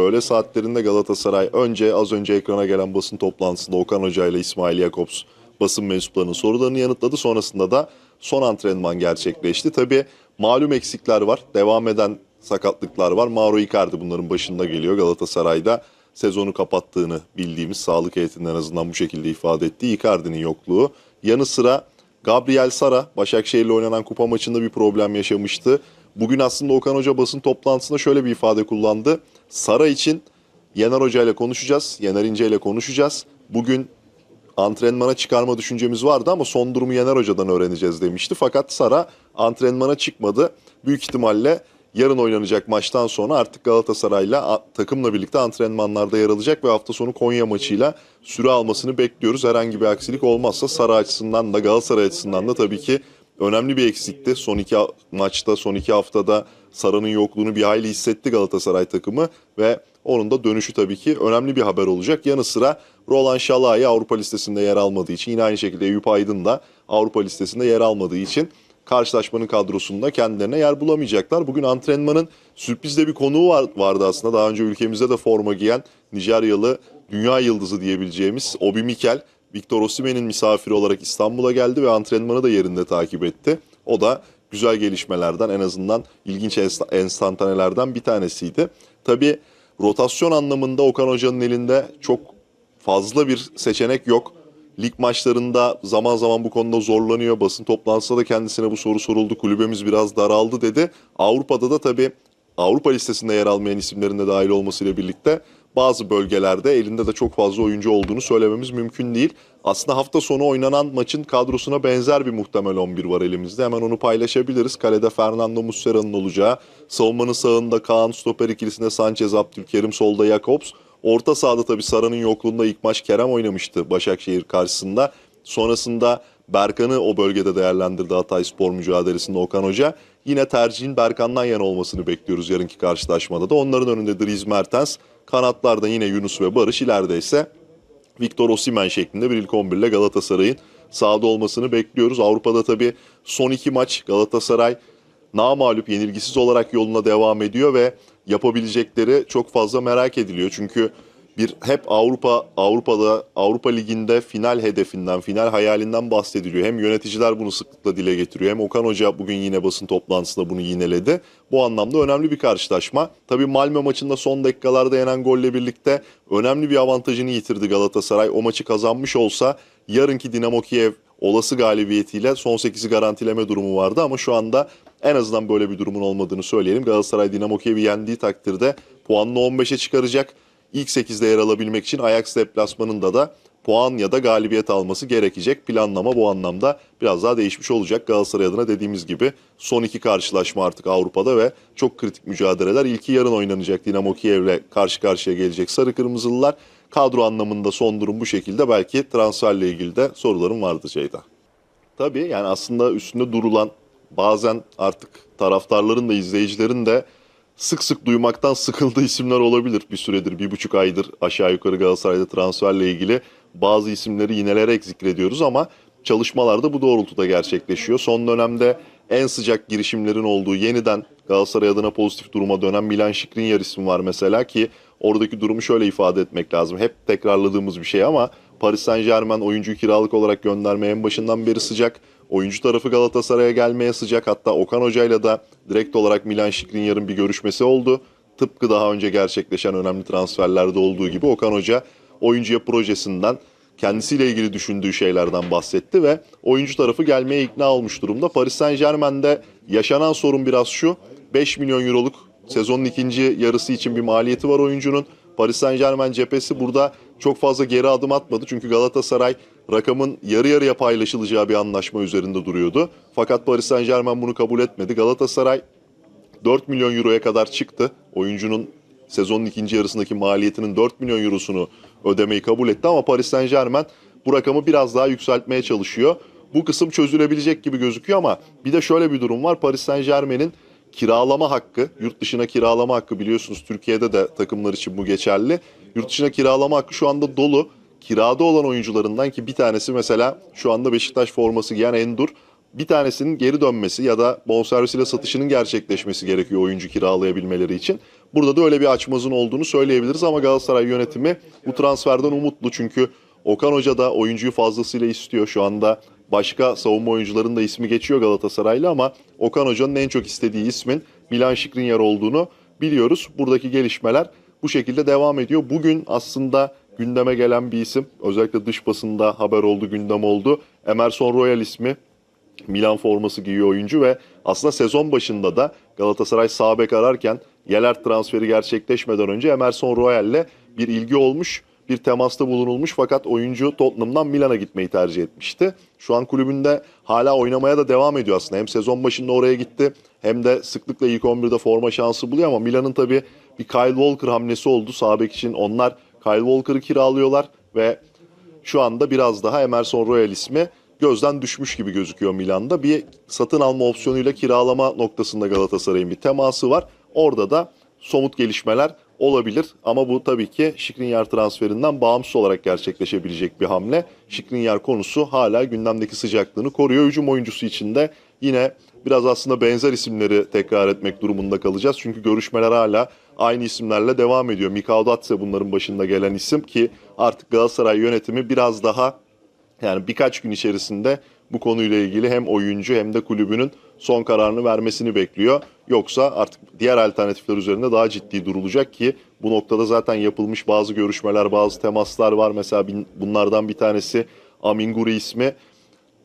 Öğle saatlerinde Galatasaray önce az önce ekrana gelen basın toplantısında Okan Hoca ile İsmail Yakobs basın mensuplarının sorularını yanıtladı. Sonrasında da son antrenman gerçekleşti. Tabii malum eksikler var. Devam eden sakatlıklar var. Mauro Icardi bunların başında geliyor. Galatasaray'da sezonu kapattığını bildiğimiz sağlık heyetinden en azından bu şekilde ifade ettiği Icardi'nin yokluğu. Yanı sıra Gabriel Sara Başakşehir'le oynanan kupa maçında bir problem yaşamıştı. Bugün aslında Okan Hoca basın toplantısında şöyle bir ifade kullandı. Sara için Yener Hoca ile konuşacağız. Yener İnce ile konuşacağız. Bugün antrenmana çıkarma düşüncemiz vardı ama son durumu Yener Hoca'dan öğreneceğiz demişti. Fakat Sara antrenmana çıkmadı. Büyük ihtimalle yarın oynanacak maçtan sonra artık Galatasaray'la takımla birlikte antrenmanlarda yer alacak ve hafta sonu Konya maçıyla süre almasını bekliyoruz. Herhangi bir aksilik olmazsa Sara açısından da Galatasaray açısından da tabii ki önemli bir eksikti. Son iki maçta, son iki haftada Sara'nın yokluğunu bir hayli hissetti Galatasaray takımı ve onun da dönüşü tabii ki önemli bir haber olacak. Yanı sıra Roland Şalai Avrupa listesinde yer almadığı için yine aynı şekilde Eyüp Aydın da Avrupa listesinde yer almadığı için karşılaşmanın kadrosunda kendilerine yer bulamayacaklar. Bugün antrenmanın sürprizde bir konuğu var, vardı aslında. Daha önce ülkemizde de forma giyen Nijeryalı dünya yıldızı diyebileceğimiz Obi Mikel. Victor Osimhen'in misafiri olarak İstanbul'a geldi ve antrenmanı da yerinde takip etti. O da güzel gelişmelerden en azından ilginç enst- enstantanelerden bir tanesiydi. Tabii rotasyon anlamında Okan Hoca'nın elinde çok fazla bir seçenek yok. Lig maçlarında zaman zaman bu konuda zorlanıyor. Basın toplantısında da kendisine bu soru soruldu. Kulübemiz biraz daraldı dedi. Avrupa'da da tabii Avrupa listesinde yer almayan isimlerin de dahil olmasıyla birlikte bazı bölgelerde elinde de çok fazla oyuncu olduğunu söylememiz mümkün değil. Aslında hafta sonu oynanan maçın kadrosuna benzer bir muhtemel 11 var elimizde. Hemen onu paylaşabiliriz. Kalede Fernando Muslera'nın olacağı, savunmanın sağında Kaan stoper ikilisinde Sanchez, Abdülkerim, solda Jakobs. Orta sahada tabii Sara'nın yokluğunda ilk maç Kerem oynamıştı Başakşehir karşısında. Sonrasında Berkan'ı o bölgede değerlendirdi Hatay Spor mücadelesinde Okan Hoca. Yine tercihin Berkan'dan yana olmasını bekliyoruz yarınki karşılaşmada da. Onların önünde Dries Mertens, kanatlarda yine Yunus ve Barış, ileride ise Victor Osimhen şeklinde bir ilk 11 ile Galatasaray'ın sahada olmasını bekliyoruz. Avrupa'da tabii son iki maç Galatasaray namağlup yenilgisiz olarak yoluna devam ediyor ve yapabilecekleri çok fazla merak ediliyor. Çünkü bir hep Avrupa Avrupa'da Avrupa Ligi'nde final hedefinden, final hayalinden bahsediliyor. Hem yöneticiler bunu sıklıkla dile getiriyor. Hem Okan Hoca bugün yine basın toplantısında bunu yineledi. Bu anlamda önemli bir karşılaşma. Tabii Malmö maçında son dakikalarda yenen golle birlikte önemli bir avantajını yitirdi Galatasaray. O maçı kazanmış olsa yarınki Dinamo Kiev olası galibiyetiyle son 8'i garantileme durumu vardı ama şu anda en azından böyle bir durumun olmadığını söyleyelim. Galatasaray Dinamo Kiev'i yendiği takdirde puanını 15'e çıkaracak. İlk 8'de yer alabilmek için Ajax deplasmanında da puan ya da galibiyet alması gerekecek. Planlama bu anlamda biraz daha değişmiş olacak Galatasaray adına dediğimiz gibi. Son iki karşılaşma artık Avrupa'da ve çok kritik mücadeleler. İlki yarın oynanacak Dinamo Kiev'le karşı karşıya gelecek Sarı Kırmızılılar. Kadro anlamında son durum bu şekilde. Belki transferle ilgili de sorularım vardı Ceyda. Tabii yani aslında üstünde durulan bazen artık taraftarların da izleyicilerin de sık sık duymaktan sıkıldığı isimler olabilir bir süredir. Bir buçuk aydır aşağı yukarı Galatasaray'da transferle ilgili bazı isimleri yinelerek zikrediyoruz ama çalışmalar da bu doğrultuda gerçekleşiyor. Son dönemde en sıcak girişimlerin olduğu yeniden Galatasaray adına pozitif duruma dönen Milan Skriniar ismi var mesela ki oradaki durumu şöyle ifade etmek lazım. Hep tekrarladığımız bir şey ama Paris Saint Germain oyuncuyu kiralık olarak göndermeye en başından beri sıcak. Oyuncu tarafı Galatasaray'a gelmeye sıcak. Hatta Okan Hoca'yla da direkt olarak Milan Skriniar'ın bir görüşmesi oldu. Tıpkı daha önce gerçekleşen önemli transferlerde olduğu gibi Okan Hoca oyuncuya projesinden kendisiyle ilgili düşündüğü şeylerden bahsetti ve oyuncu tarafı gelmeye ikna olmuş durumda. Paris Saint Germain'de yaşanan sorun biraz şu. 5 milyon euroluk sezonun ikinci yarısı için bir maliyeti var oyuncunun. Paris Saint Germain cephesi burada çok fazla geri adım atmadı. Çünkü Galatasaray rakamın yarı yarıya paylaşılacağı bir anlaşma üzerinde duruyordu. Fakat Paris Saint Germain bunu kabul etmedi. Galatasaray 4 milyon euroya kadar çıktı. Oyuncunun sezonun ikinci yarısındaki maliyetinin 4 milyon eurosunu ödemeyi kabul etti ama Paris Saint Germain bu rakamı biraz daha yükseltmeye çalışıyor. Bu kısım çözülebilecek gibi gözüküyor ama bir de şöyle bir durum var. Paris Saint Germain'in kiralama hakkı, yurt dışına kiralama hakkı biliyorsunuz Türkiye'de de takımlar için bu geçerli. Yurt dışına kiralama hakkı şu anda dolu. Kirada olan oyuncularından ki bir tanesi mesela şu anda Beşiktaş forması giyen Endur. Bir tanesinin geri dönmesi ya da bonservisiyle satışının gerçekleşmesi gerekiyor oyuncu kiralayabilmeleri için. Burada da öyle bir açmazın olduğunu söyleyebiliriz ama Galatasaray yönetimi bu transferden umutlu. Çünkü Okan Hoca da oyuncuyu fazlasıyla istiyor. Şu anda başka savunma oyuncuların da ismi geçiyor Galatasaray'la ama Okan Hoca'nın en çok istediği ismin Milan Skriniar olduğunu biliyoruz. Buradaki gelişmeler bu şekilde devam ediyor. Bugün aslında gündeme gelen bir isim. Özellikle dış basında haber oldu, gündem oldu. Emerson Royal ismi Milan forması giyiyor oyuncu ve aslında sezon başında da Galatasaray sağ bek ararken Yeler transferi gerçekleşmeden önce Emerson Royal'le bir ilgi olmuş, bir temasta bulunulmuş fakat oyuncu Tottenham'dan Milan'a gitmeyi tercih etmişti. Şu an kulübünde hala oynamaya da devam ediyor aslında. Hem sezon başında oraya gitti hem de sıklıkla ilk 11'de forma şansı buluyor ama Milan'ın tabii bir Kyle Walker hamlesi oldu sağ bek için. Onlar Kyle Walker'ı kiralıyorlar ve şu anda biraz daha Emerson Royal ismi gözden düşmüş gibi gözüküyor Milan'da. Bir satın alma opsiyonuyla kiralama noktasında Galatasaray'ın bir teması var. Orada da somut gelişmeler olabilir ama bu tabii ki Şikrinyar transferinden bağımsız olarak gerçekleşebilecek bir hamle. Şikrinyar konusu hala gündemdeki sıcaklığını koruyor. Hücum oyuncusu için de yine biraz aslında benzer isimleri tekrar etmek durumunda kalacağız. Çünkü görüşmeler hala aynı isimlerle devam ediyor. Mikao Datse bunların başında gelen isim ki artık Galatasaray yönetimi biraz daha yani birkaç gün içerisinde bu konuyla ilgili hem oyuncu hem de kulübünün son kararını vermesini bekliyor. Yoksa artık diğer alternatifler üzerinde daha ciddi durulacak ki bu noktada zaten yapılmış bazı görüşmeler, bazı temaslar var. Mesela bunlardan bir tanesi Aminguri ismi.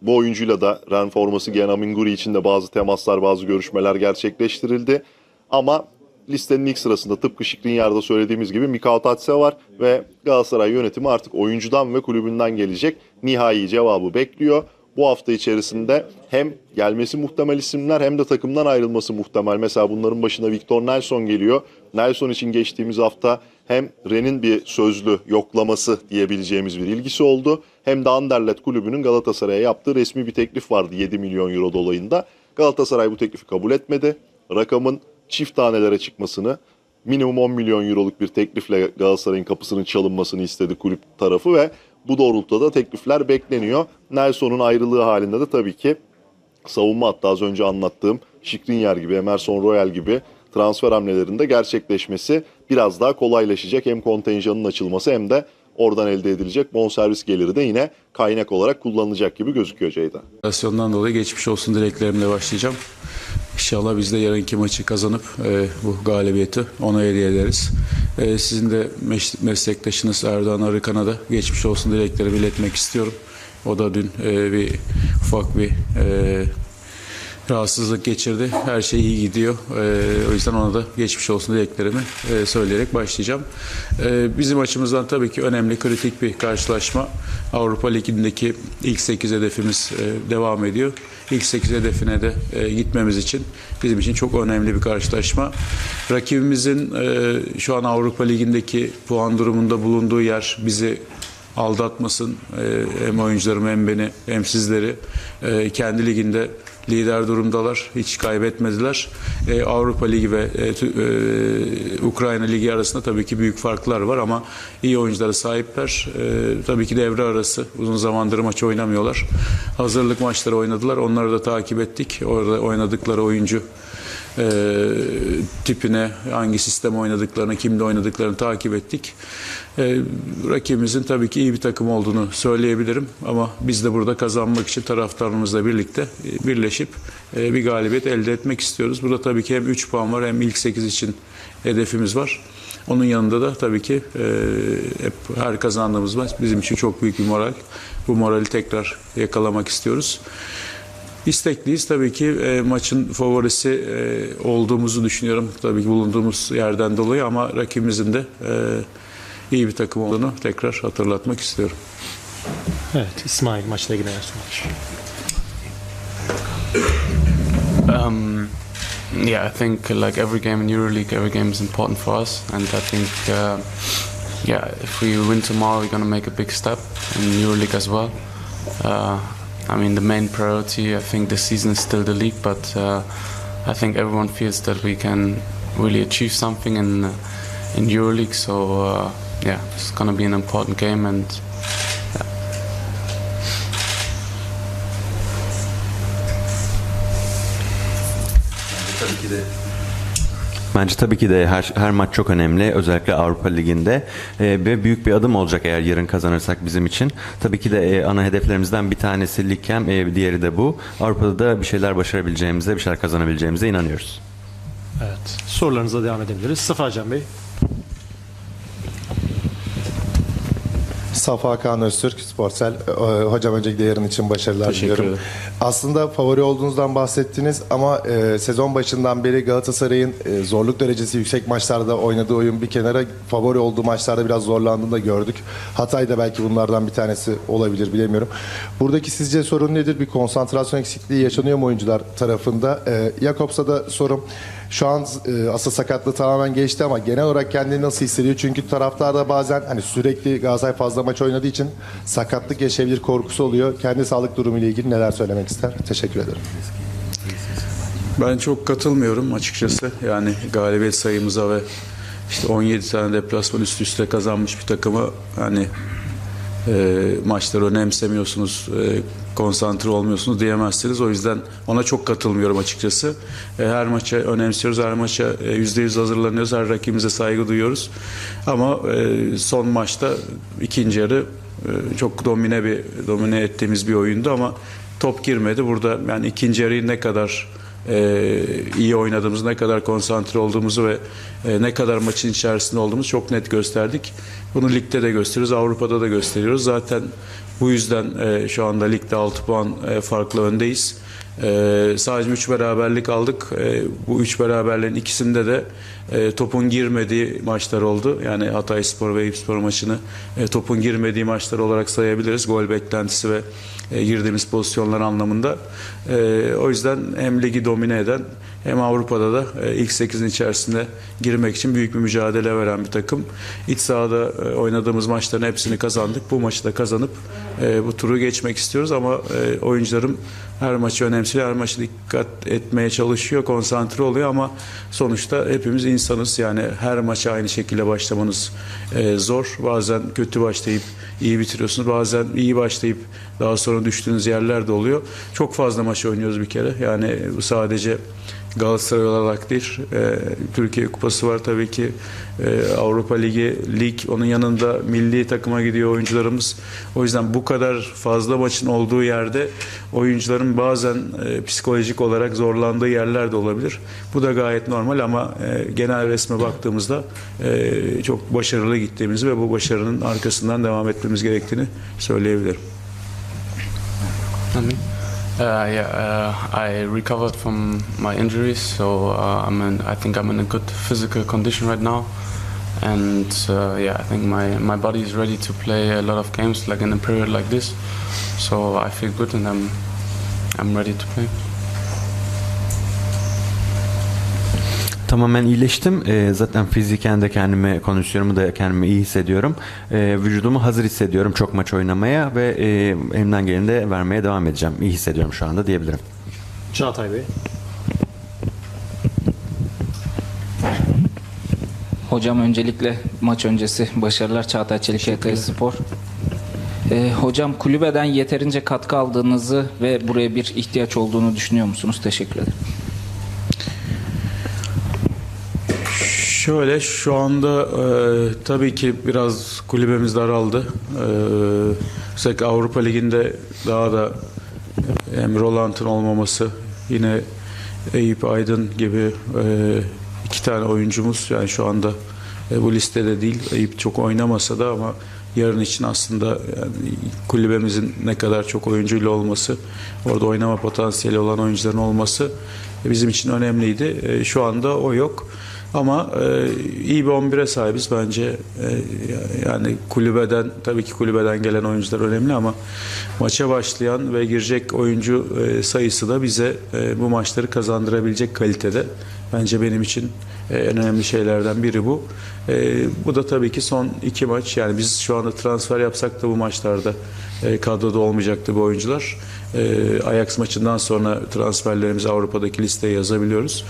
Bu oyuncuyla da Ren forması giyen Aminguri için de bazı temaslar, bazı görüşmeler gerçekleştirildi. Ama listenin ilk sırasında tıpkı Şikrinyar'da söylediğimiz gibi Mikao Tatse var ve Galatasaray yönetimi artık oyuncudan ve kulübünden gelecek nihai cevabı bekliyor. Bu hafta içerisinde hem gelmesi muhtemel isimler hem de takımdan ayrılması muhtemel. Mesela bunların başına Victor Nelson geliyor. Nelson için geçtiğimiz hafta hem Ren'in bir sözlü yoklaması diyebileceğimiz bir ilgisi oldu. Hem de Anderlet kulübünün Galatasaray'a yaptığı resmi bir teklif vardı 7 milyon euro dolayında. Galatasaray bu teklifi kabul etmedi. Rakamın çift tanelere çıkmasını, minimum 10 milyon euroluk bir teklifle Galatasaray'ın kapısının çalınmasını istedi kulüp tarafı ve bu doğrultuda da teklifler bekleniyor. Nelson'un ayrılığı halinde de tabii ki savunma hatta az önce anlattığım Şikrinyar gibi, Emerson Royal gibi transfer hamlelerinde gerçekleşmesi biraz daha kolaylaşacak. Hem kontenjanın açılması hem de oradan elde edilecek bonservis geliri de yine kaynak olarak kullanılacak gibi gözüküyor Ceyda. Operasyondan dolayı geçmiş olsun dileklerimle başlayacağım. İnşallah biz de yarınki maçı kazanıp e, bu galibiyeti ona hediye ederiz. E, sizin de meslektaşınız Erdoğan Arıkan'a da geçmiş olsun dileklerimi iletmek istiyorum. O da dün e, bir ufak bir e, rahatsızlık geçirdi. Her şey iyi gidiyor. Ee, o yüzden ona da geçmiş olsun dileklerimi e, söyleyerek başlayacağım. Ee, bizim açımızdan tabii ki önemli, kritik bir karşılaşma. Avrupa Ligi'ndeki ilk 8 hedefimiz e, devam ediyor. İlk 8 hedefine de e, gitmemiz için bizim için çok önemli bir karşılaşma. Rakibimizin e, şu an Avrupa Ligi'ndeki puan durumunda bulunduğu yer bizi aldatmasın. Ee, hem oyuncularım hem beni hem sizleri. Ee, kendi liginde lider durumdalar. Hiç kaybetmediler. Ee, Avrupa Ligi ve e, e, Ukrayna Ligi arasında tabii ki büyük farklar var ama iyi oyunculara sahipler. Ee, tabii ki devre arası. Uzun zamandır maç oynamıyorlar. Hazırlık maçları oynadılar. Onları da takip ettik. Orada oynadıkları oyuncu e, tipine, hangi sistem oynadıklarını, kimde oynadıklarını takip ettik. E, rakibimizin tabii ki iyi bir takım olduğunu söyleyebilirim ama biz de burada kazanmak için taraftarımızla birlikte e, birleşip e, bir galibiyet elde etmek istiyoruz. Burada tabii ki hem 3 puan var hem ilk 8 için hedefimiz var. Onun yanında da tabii ki e, hep her kazandığımız maç bizim için çok büyük bir moral. Bu morali tekrar yakalamak istiyoruz. İstekliyiz tabii ki e, maçın favorisi e, olduğumuzu düşünüyorum tabii ki bulunduğumuz yerden dolayı ama rakibimizin de e, iyi bir takım olduğunu tekrar hatırlatmak istiyorum. Evet İsmail maçla ilgili söyler? Um, yeah, I think like every game in EuroLeague, every game is important for us, and I think uh, yeah, if we win tomorrow, we're gonna make a big step in EuroLeague as well. Uh, I mean, the main priority, I think, this season is still the league, but uh, I think everyone feels that we can really achieve something in uh, in EuroLeague. So uh, yeah, it's gonna be an important game, and de Bence tabii ki de her, her maç çok önemli. Özellikle Avrupa Ligi'nde. Ee, ve büyük bir adım olacak eğer yarın kazanırsak bizim için. Tabii ki de e, ana hedeflerimizden bir tanesi ligkem, e, diğeri de bu. Avrupa'da da bir şeyler başarabileceğimize, bir şeyler kazanabileceğimize inanıyoruz. Evet. Sorularınıza devam edebiliriz. Safa Can Bey. Safa Kaan Öztürk, Sportsel. Ee, Hocam öncelikle yarın için başarılar Teşekkür diliyorum. ederim. Aslında favori olduğunuzdan bahsettiniz ama e, sezon başından beri Galatasaray'ın e, zorluk derecesi yüksek maçlarda oynadığı oyun bir kenara favori olduğu maçlarda biraz zorlandığını da gördük. Hatay da belki bunlardan bir tanesi olabilir bilemiyorum. Buradaki sizce sorun nedir? Bir konsantrasyon eksikliği yaşanıyor mu oyuncular tarafında? E, Jakobs'a da sorum. Şu an e, aslında sakatlığı tamamen geçti ama genel olarak kendini nasıl hissediyor? Çünkü taraftar da bazen hani sürekli Galatasaray fazla maç oynadığı için sakatlık yaşayabilir korkusu oluyor. Kendi sağlık durumu ile ilgili neler söylemek ister? Teşekkür ederim. Ben çok katılmıyorum açıkçası. Yani galibiyet sayımıza ve işte 17 tane deplasman üst üste kazanmış bir takımı hani e, maçları önemsemiyorsunuz, e, konsantre olmuyorsunuz diyemezsiniz. O yüzden ona çok katılmıyorum açıkçası. E, her maça önemsiyoruz, her maça e, %100 hazırlanıyoruz, her rakibimize saygı duyuyoruz. Ama e, son maçta ikinci yarı e, çok domine bir domine ettiğimiz bir oyundu ama top girmedi. Burada yani ikinci yarıyı ne kadar e, iyi oynadığımızı, ne kadar konsantre olduğumuzu ve e, ne kadar maçın içerisinde olduğumuzu çok net gösterdik. Bunu ligde de gösteriyoruz, Avrupa'da da gösteriyoruz. Zaten bu yüzden e, şu anda ligde 6 puan e, farklı öndeyiz. E, sadece 3 beraberlik aldık. E, bu 3 beraberlerin ikisinde de e, topun girmediği maçlar oldu. Yani Hatay Spor ve Eyüp Spor maçını e, topun girmediği maçlar olarak sayabiliriz. Gol beklentisi ve e, girdiğimiz pozisyonlar anlamında. E, o yüzden hem ligi domine eden hem Avrupa'da da e, ilk 8'in içerisinde girmek için büyük bir mücadele veren bir takım. İç sahada e, oynadığımız maçların hepsini kazandık. Bu maçı da kazanıp e, bu turu geçmek istiyoruz ama e, oyuncularım her maçı önemsiyor, her maçı dikkat etmeye çalışıyor, konsantre oluyor ama sonuçta hepimiz insanız. Yani her maça aynı şekilde başlamanız e, zor. Bazen kötü başlayıp iyi bitiriyorsunuz. Bazen iyi başlayıp daha sonra düştüğünüz yerler de oluyor. Çok fazla maç oynuyoruz bir kere. Yani bu sadece Galatasaray olarak değil. e, Türkiye Kupası var tabii ki. E, Avrupa Ligi, lig onun yanında milli takıma gidiyor oyuncularımız. O yüzden bu kadar fazla maçın olduğu yerde oyuncuların bazen e, psikolojik olarak zorlandığı yerler de olabilir. Bu da gayet normal ama genel resme baktığımızda çok başarılı gittiğimizi ve bu başarının arkasından devam etmemiz gerektiğini söyleyebilirim. Uh, yeah, uh, I recovered from my injuries, so uh, I'm in. I think I'm in a good physical condition right now, and uh, yeah, I think my my body is ready to play a lot of games like in a period like this. So I feel good, and I'm I'm ready to play. Tamamen iyileştim. Ee, zaten fiziken de kendimi konuşuyorum da kendimi iyi hissediyorum. Ee, vücudumu hazır hissediyorum çok maç oynamaya ve e, elimden geleni de vermeye devam edeceğim. İyi hissediyorum şu anda diyebilirim. Çağatay Bey. Hocam öncelikle maç öncesi başarılar Çağatay Çelik Yakaya Spor. Ee, hocam kulübeden yeterince katkı aldığınızı ve buraya bir ihtiyaç olduğunu düşünüyor musunuz? Teşekkür ederim. Şöyle şu anda e, tabii ki biraz kulübemiz daraldı. E, özellikle Avrupa Ligi'nde daha da hem Roland'ın olmaması yine Eyüp Aydın gibi e, iki tane oyuncumuz yani şu anda e, bu listede değil. Eyüp çok oynamasa da ama yarın için aslında yani kulübemizin ne kadar çok oyuncuyla olması, orada oynama potansiyeli olan oyuncuların olması bizim için önemliydi. E, şu anda o yok. Ama e, iyi bir 11'e sahibiz bence. E, yani kulübeden tabii ki kulübeden gelen oyuncular önemli ama maça başlayan ve girecek oyuncu e, sayısı da bize e, bu maçları kazandırabilecek kalitede. Bence benim için e, en önemli şeylerden biri bu. E, bu da tabii ki son iki maç. Yani biz şu anda transfer yapsak da bu maçlarda e, kadroda olmayacaktı bu oyuncular. E, Ajax maçından sonra transferlerimizi Avrupa'daki listeye yazabiliyoruz.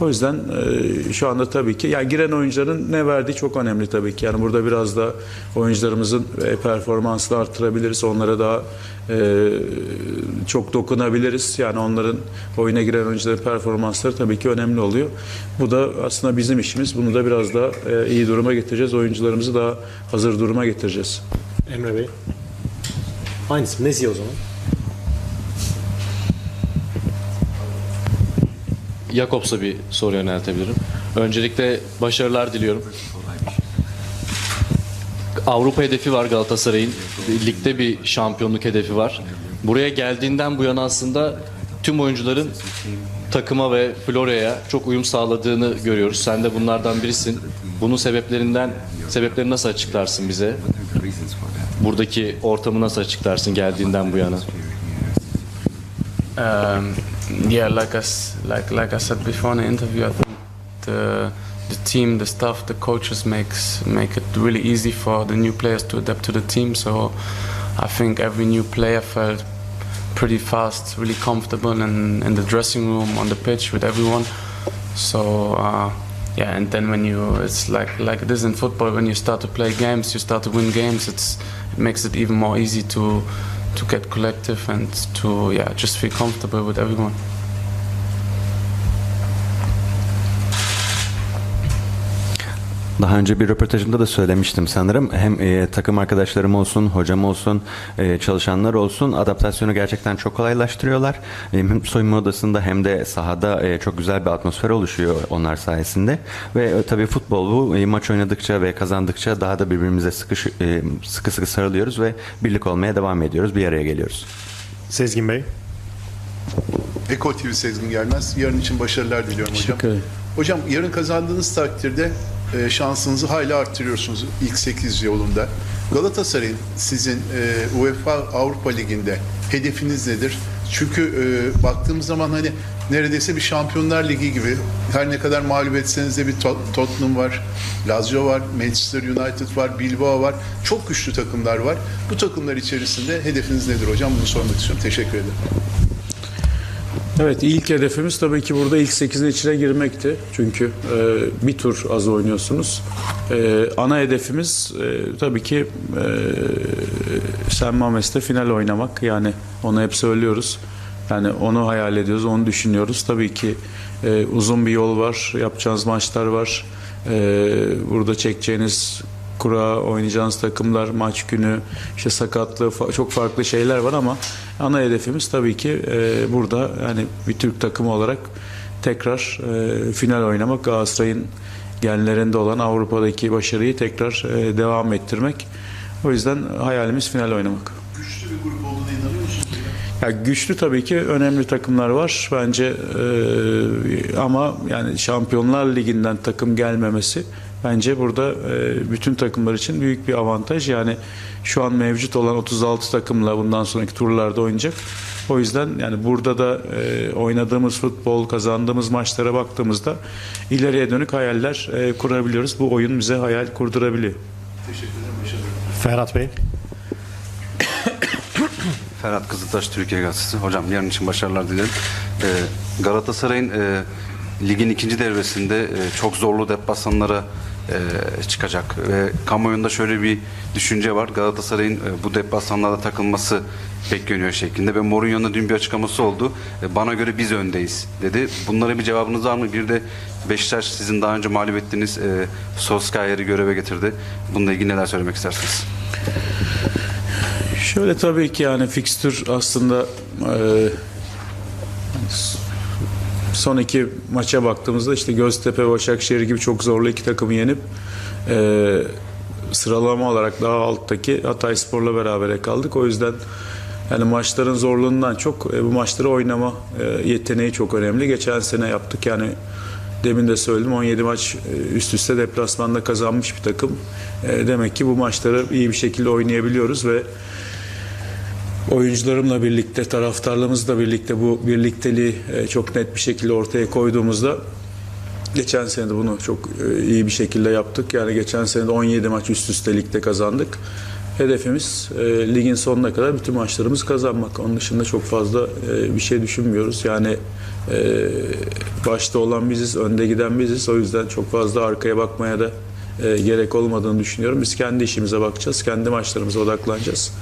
O yüzden e, şu anda tabii ki yani giren oyuncuların ne verdiği çok önemli tabii ki. Yani burada biraz da oyuncularımızın e, performansını arttırabiliriz. Onlara daha e, çok dokunabiliriz. Yani onların oyuna giren oyuncuların performansları tabii ki önemli oluyor. Bu da aslında bizim işimiz. Bunu da biraz daha e, iyi duruma getireceğiz. Oyuncularımızı daha hazır duruma getireceğiz. Emre Bey. Aynısı. Nezi o zaman. Jakobs'a bir soru yöneltebilirim. Öncelikle başarılar diliyorum. Avrupa hedefi var Galatasaray'ın. Ligde bir şampiyonluk hedefi var. Buraya geldiğinden bu yana aslında tüm oyuncuların takıma ve Florya'ya çok uyum sağladığını görüyoruz. Sen de bunlardan birisin. Bunun sebeplerinden sebepleri nasıl açıklarsın bize? Buradaki ortamı nasıl açıklarsın geldiğinden bu yana? Um, yeah, like I, like, like I said before in the interview, I think the, the team, the staff, the coaches makes make it really easy for the new players to adapt to the team. So I think every new player felt pretty fast, really comfortable in, in the dressing room, on the pitch with everyone. So uh, yeah, and then when you, it's like like it is in football. When you start to play games, you start to win games. It's it makes it even more easy to to get collective and to yeah just feel comfortable with everyone. Daha önce bir röportajımda da söylemiştim sanırım. Hem e, takım arkadaşlarım olsun, hocam olsun, e, çalışanlar olsun adaptasyonu gerçekten çok kolaylaştırıyorlar. E, hem soyunma odasında hem de sahada e, çok güzel bir atmosfer oluşuyor onlar sayesinde. Ve e, tabii futbol bu. E, maç oynadıkça ve kazandıkça daha da birbirimize sıkış, e, sıkı sıkı sarılıyoruz ve birlik olmaya devam ediyoruz. Bir araya geliyoruz. Sezgin Bey. Eko TV Sezgin Gelmez. Yarın için başarılar diliyorum hocam. Teşekkür ederim. Hocam yarın kazandığınız takdirde e, şansınızı hala arttırıyorsunuz ilk 8 yolunda. Galatasaray'ın sizin e, UEFA Avrupa Ligi'nde hedefiniz nedir? Çünkü e, baktığımız zaman hani neredeyse bir Şampiyonlar Ligi gibi her ne kadar mağlup etseniz de bir Tot- Tottenham var, Lazio var, Manchester United var, Bilbao var. Çok güçlü takımlar var. Bu takımlar içerisinde hedefiniz nedir hocam? Bunu sormak istiyorum. Teşekkür ederim. Evet ilk hedefimiz tabii ki burada ilk 8'in içine girmekti. Çünkü e, bir tur az oynuyorsunuz. E, ana hedefimiz e, tabii ki e, Sen Mames'te final oynamak. Yani onu hep söylüyoruz. Yani onu hayal ediyoruz, onu düşünüyoruz. Tabii ki e, uzun bir yol var, yapacağınız maçlar var. E, burada çekeceğiniz kura oynayacağınız takımlar, maç günü, işte sakatlığı çok farklı şeyler var ama ana hedefimiz tabii ki e, burada yani bir Türk takımı olarak tekrar e, final oynamak, Galatasaray'ın genlerinde olan Avrupa'daki başarıyı tekrar e, devam ettirmek. O yüzden hayalimiz final oynamak. Güçlü bir grup olduğuna inanıyor musunuz? Ya güçlü tabii ki önemli takımlar var bence e, ama yani Şampiyonlar Ligi'nden takım gelmemesi bence burada e, bütün takımlar için büyük bir avantaj. Yani şu an mevcut olan 36 takımla bundan sonraki turlarda oynayacak. O yüzden yani burada da e, oynadığımız futbol, kazandığımız maçlara baktığımızda ileriye dönük hayaller e, kurabiliyoruz. Bu oyun bize hayal kurdurabiliyor. Ferhat Bey. Ferhat Kızıltaş Türkiye Gazetesi. Hocam yarın için başarılar dilerim. Ee, Galatasaray'ın e, ligin ikinci devresinde e, çok zorlu deplasmanlara e, çıkacak. Ve kamuoyunda şöyle bir düşünce var. Galatasaray'ın e, bu deplasmanlarda takılması bekleniyor şeklinde. Ve Mourinho'nun dün bir açıklaması oldu. E, bana göre biz öndeyiz dedi. Bunlara bir cevabınız var mı? Bir de Beşiktaş sizin daha önce mağlup ettiğiniz e, Solskjaer'i göreve getirdi. Bununla ilgili neler söylemek istersiniz? Şöyle tabii ki yani fikstür aslında e, son iki maça baktığımızda işte Göztepe, Başakşehir gibi çok zorlu iki takımı yenip e, sıralama olarak daha alttaki Hatay Spor'la berabere kaldık. O yüzden yani maçların zorluğundan çok e, bu maçları oynama e, yeteneği çok önemli. Geçen sene yaptık yani demin de söyledim 17 maç e, üst üste deplasmanda kazanmış bir takım. E, demek ki bu maçları iyi bir şekilde oynayabiliyoruz ve oyuncularımla birlikte, taraftarlarımızla birlikte bu birlikteliği e, çok net bir şekilde ortaya koyduğumuzda geçen sene de bunu çok e, iyi bir şekilde yaptık. Yani geçen sene de 17 maç üst üste ligde kazandık. hedefimiz e, ligin sonuna kadar bütün maçlarımızı kazanmak. Onun dışında çok fazla e, bir şey düşünmüyoruz. Yani e, başta olan biziz, önde giden biziz. O yüzden çok fazla arkaya bakmaya da e, gerek olmadığını düşünüyorum. Biz kendi işimize bakacağız, kendi maçlarımıza odaklanacağız.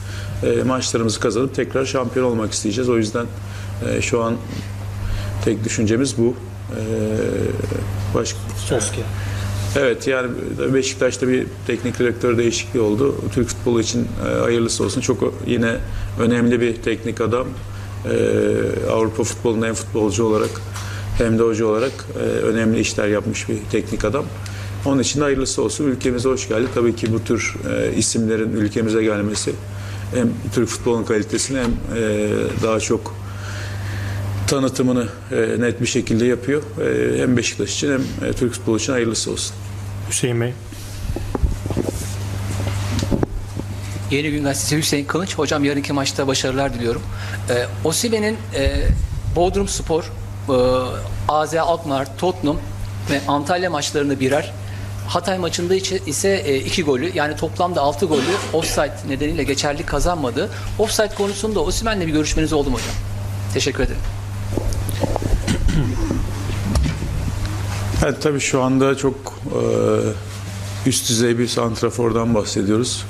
E, maçlarımızı kazanıp tekrar şampiyon olmak isteyeceğiz. O yüzden e, şu an tek düşüncemiz bu. E, başka Solskjaer. Evet yani Beşiktaş'ta bir teknik direktör değişikliği oldu. Türk futbolu için e, hayırlısı olsun. Çok yine önemli bir teknik adam. E, Avrupa futbolunda hem futbolcu olarak hem de hoca olarak e, önemli işler yapmış bir teknik adam. Onun için de hayırlısı olsun. Ülkemize hoş geldi. Tabii ki bu tür e, isimlerin ülkemize gelmesi hem Türk futbolunun kalitesini hem e, daha çok tanıtımını e, net bir şekilde yapıyor. E, hem Beşiktaş için hem e, Türk futbolu için hayırlısı olsun. Hüseyin Bey. Yeni Gün Gazetesi Hüseyin Kılıç. Hocam yarınki maçta başarılar diliyorum. Ee, Osimhen'in e, Bodrum Spor, e, AZ Alkmaar, Tottenham ve Antalya maçlarını birer. Hatay maçında ise e, iki golü yani toplamda altı golü offside nedeniyle geçerli kazanmadı. Offside konusunda Osimhen'le bir görüşmeniz oldu mu hocam? Teşekkür ederim. Evet tabii şu anda çok e, üst düzey bir santrafordan bahsediyoruz.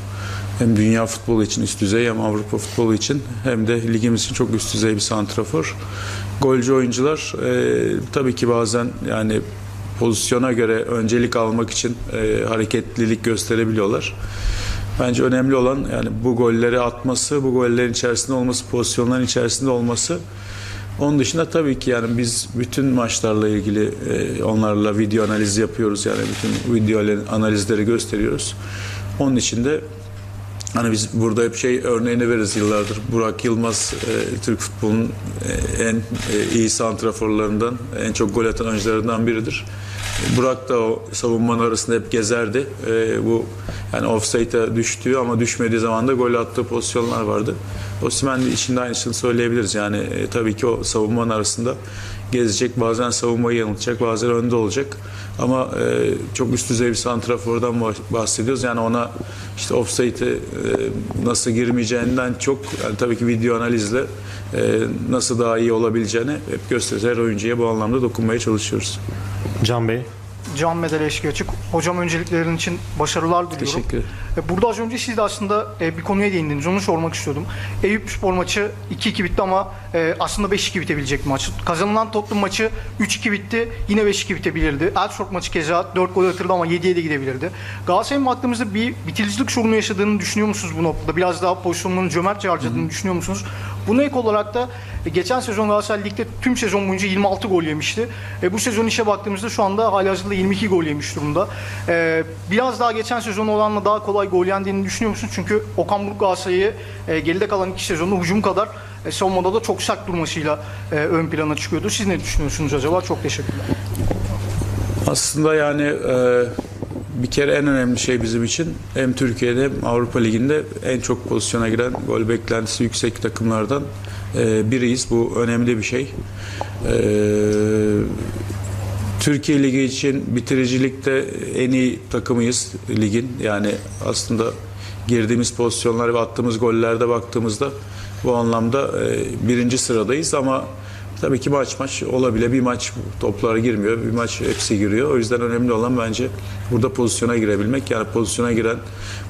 Hem dünya futbolu için üst düzey hem Avrupa futbolu için hem de ligimiz için çok üst düzey bir santrafor. Golcü oyuncular e, tabii ki bazen yani pozisyona göre öncelik almak için e, hareketlilik gösterebiliyorlar. Bence önemli olan yani bu golleri atması, bu gollerin içerisinde olması, pozisyonların içerisinde olması. Onun dışında tabii ki yani biz bütün maçlarla ilgili e, onlarla video analiz yapıyoruz. Yani bütün video analizleri gösteriyoruz. Onun için de Hani biz burada hep şey örneğini veririz yıllardır. Burak Yılmaz e, Türk futbolunun e, en e, iyi santraforlarından, en çok gol atan oyuncularından biridir. Burak da o savunmanın arasında hep gezerdi. E, bu yani offside'a düştüğü ama düşmediği zaman da gol attığı pozisyonlar vardı. Osimhen de içinde aynısını söyleyebiliriz. Yani e, tabii ki o savunmanın arasında gezecek, bazen savunmayı yanıltacak, bazen önde olacak. Ama e, çok üst düzey bir santrafordan bah- bahsediyoruz. Yani ona işte offside'e e, nasıl girmeyeceğinden çok yani tabii ki video analizle e, nasıl daha iyi olabileceğini hep gösteriyoruz. Her oyuncuya bu anlamda dokunmaya çalışıyoruz. Can Bey. Can Medal Eşki Açık. Hocam önceliklerin için başarılar diliyorum. Teşekkür ederim. E, Burada az önce siz de aslında e, bir konuya değindiniz. Onu sormak istiyordum. Eyüp Spor maçı 2-2 bitti ama e, aslında 5-2 bitebilecek bir maç. Kazanılan Tottenham maçı 3-2 bitti. Yine 5-2 bitebilirdi. Elfsborg maçı keza 4 gol atıldı ama 7'ye de gidebilirdi. Galatasaray'ın baktığımızda bir bitiricilik sorunu yaşadığını düşünüyor musunuz bu noktada? Biraz daha pozisyonlarını cömertçe harcadığını düşünüyor musunuz? Buna ek olarak da e, geçen sezon Galatasaray Lig'de tüm sezon boyunca 26 gol yemişti. E, bu sezon işe baktığımızda şu anda halihazırda 22 gol yemiş durumda. E, biraz daha geçen sezon olanla daha kolay gol yendiğini düşünüyor musunuz? Çünkü Okan Buruk Galatasaray'ı e, geride kalan iki sezonda hücum kadar e, savunmada da çok sert durmasıyla e, ön plana çıkıyordu. Siz ne düşünüyorsunuz acaba? Çok teşekkürler. Aslında yani e, bir kere en önemli şey bizim için hem Türkiye'de hem Avrupa Ligi'nde en çok pozisyona giren gol beklentisi yüksek takımlardan e, biriyiz. Bu önemli bir şey. E, Türkiye Ligi için bitiricilikte en iyi takımıyız ligin. Yani aslında girdiğimiz pozisyonlar ve attığımız gollerde baktığımızda bu anlamda e, birinci sıradayız ama tabii ki maç maç olabilir. Bir maç toplara girmiyor, bir maç hepsi giriyor. O yüzden önemli olan bence burada pozisyona girebilmek. Yani pozisyona giren,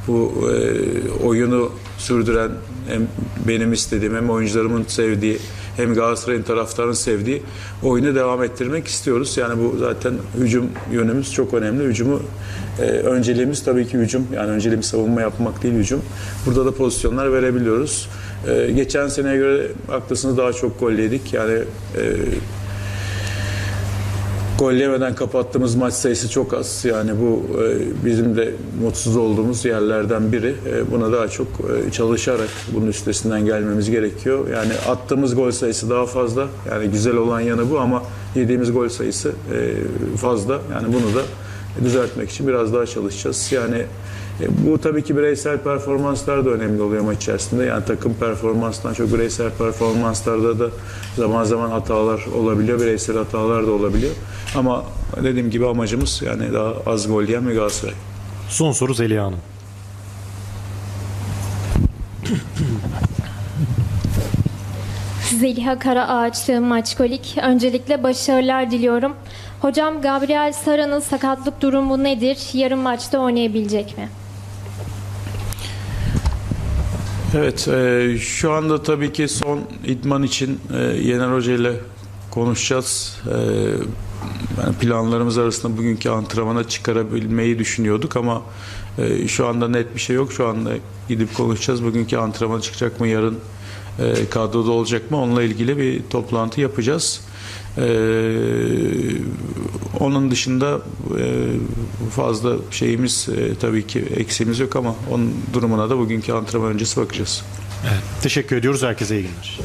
bu e, oyunu sürdüren hem benim istediğim hem oyuncularımın sevdiği hem Galatasaray'ın taraftarının sevdiği oyunu devam ettirmek istiyoruz. Yani bu zaten hücum yönümüz çok önemli. Hücumu e, önceliğimiz tabii ki hücum. Yani önceliğimiz savunma yapmak değil hücum. Burada da pozisyonlar verebiliyoruz. E, geçen seneye göre haklısınız daha çok gol yedik. Yani e, gol yemeden kapattığımız maç sayısı çok az. Yani bu e, bizim de mutsuz olduğumuz yerlerden biri. E, buna daha çok e, çalışarak bunun üstesinden gelmemiz gerekiyor. Yani attığımız gol sayısı daha fazla. Yani güzel olan yanı bu ama yediğimiz gol sayısı fazla. Yani bunu da düzeltmek için biraz daha çalışacağız. Yani e, bu tabii ki bireysel performanslar da önemli oluyor maç içerisinde. Yani takım performanstan çok bireysel performanslarda da zaman zaman hatalar olabiliyor. Bireysel hatalar da olabiliyor. Ama dediğim gibi amacımız yani daha az gol yiyen bir Galatasaray. Son soru Zeliha Hanım. Zeliha Karaağaçlı Maçkolik. Öncelikle başarılar diliyorum. Hocam Gabriel Sara'nın sakatlık durumu nedir? Yarın maçta oynayabilecek mi? Evet, e, şu anda tabii ki son idman için e, Yener Hoca ile konuşacağız. E, yani planlarımız arasında bugünkü antrenmana çıkarabilmeyi düşünüyorduk ama e, şu anda net bir şey yok. Şu anda gidip konuşacağız. Bugünkü antrenmana çıkacak mı, yarın e, kadroda olacak mı? Onunla ilgili bir toplantı yapacağız. E, onun dışında e, fazla şeyimiz e, tabii ki eksiğimiz yok ama onun durumuna da bugünkü antrenman öncesi bakacağız. Teşekkür ediyoruz. Herkese iyi günler.